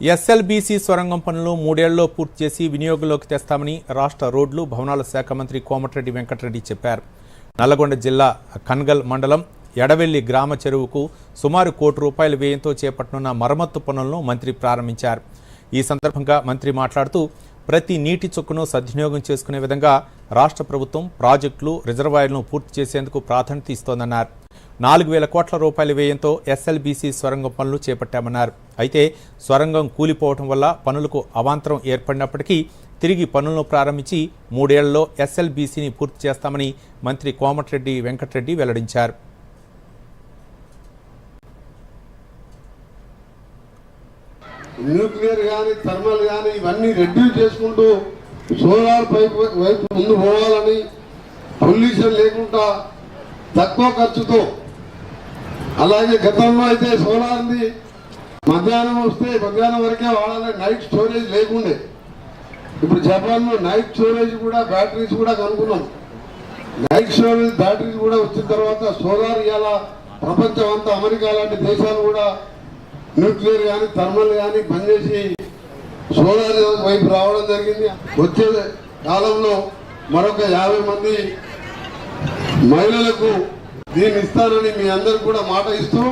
SLBC సొరంగం పనులు మూడేళ్ళలో పూర్తి చేసి వినియోగంలోకి తెస్తామని రాష్ట్ర రోడ్లు భవనాల శాఖ మంత్రి కోమటిరెడ్డి వెంకటరెడ్డి చెప్పారు. నల్లగొండ జిల్లా కన్గల్ మండలం ఎడవెల్లి గ్రామ చెరువుకు సుమారు కోటి రూపాయల వ్యయంతో చేపట్టనున్న మరమ్మత్తు పనులను మంత్రి ప్రారంభించారు. ఈ సందర్భంగా మంత్రి మాట్లాడుతూ ప్రతి నీటి చుక్కును సద్వినియోగం చేసుకునే విధంగా రాష్ట్ర ప్రభుత్వం ప్రాజెక్టులు రిజర్వాయర్లను పూర్తి చేసేందుకు ప్రాధాన్యత ఇస్తోందన్నారు. నాలుగు వేల కోట్ల రూపాయల వ్యయంతో ఎస్ఎల్బీసీ సొరంగం పనులు చేపట్టామన్నారు. అయితే సొరంగం కూలిపోవడం వల్ల పనులకు అవాంతరం ఏర్పడినప్పటికీ తిరిగి పనులను ప్రారంభించి మూడేళ్ళలో ఎస్ఎల్బీసీని పూర్తి చేస్తామని మంత్రి కోమటిరెడ్డి వెంకటరెడ్డి వెల్లడించారు. న్యూక్లియర్ కానీ థర్మల్ కానీ ఇవన్నీ రెడ్యూస్ చేసుకుంటూ సోలార్ పైపు వైపు ముందు పోవాలని పొల్యూషన్ లేకుండా తక్కువ ఖర్చుతో. అలాగే గతంలో అయితే సోలార్ది మధ్యాహ్నం వస్తే మధ్యాహ్నం వరకే వాడాలి నైట్ స్టోరేజ్ లేకుండే. ఇప్పుడు జపాన్లో నైట్ స్టోరేజ్ కూడా బ్యాటరీస్ కూడా కనుక్కున్నాం. నైట్ స్టోరేజ్ బ్యాటరీస్ కూడా వచ్చిన తర్వాత సోలార్ ఇలా ప్రపంచం అంతా అమెరికా లాంటి దేశాలు కూడా న్యూక్లియర్ కానీ థర్మల్ కానీ బంద్ చేసి సోలార్ వైపు రావడం జరిగింది. వచ్చే కాలంలో మరొక యాభై మంది మహిళలకు దీన్ని ఇస్తానని మీ అందరికి కూడా మాట ఇస్తూ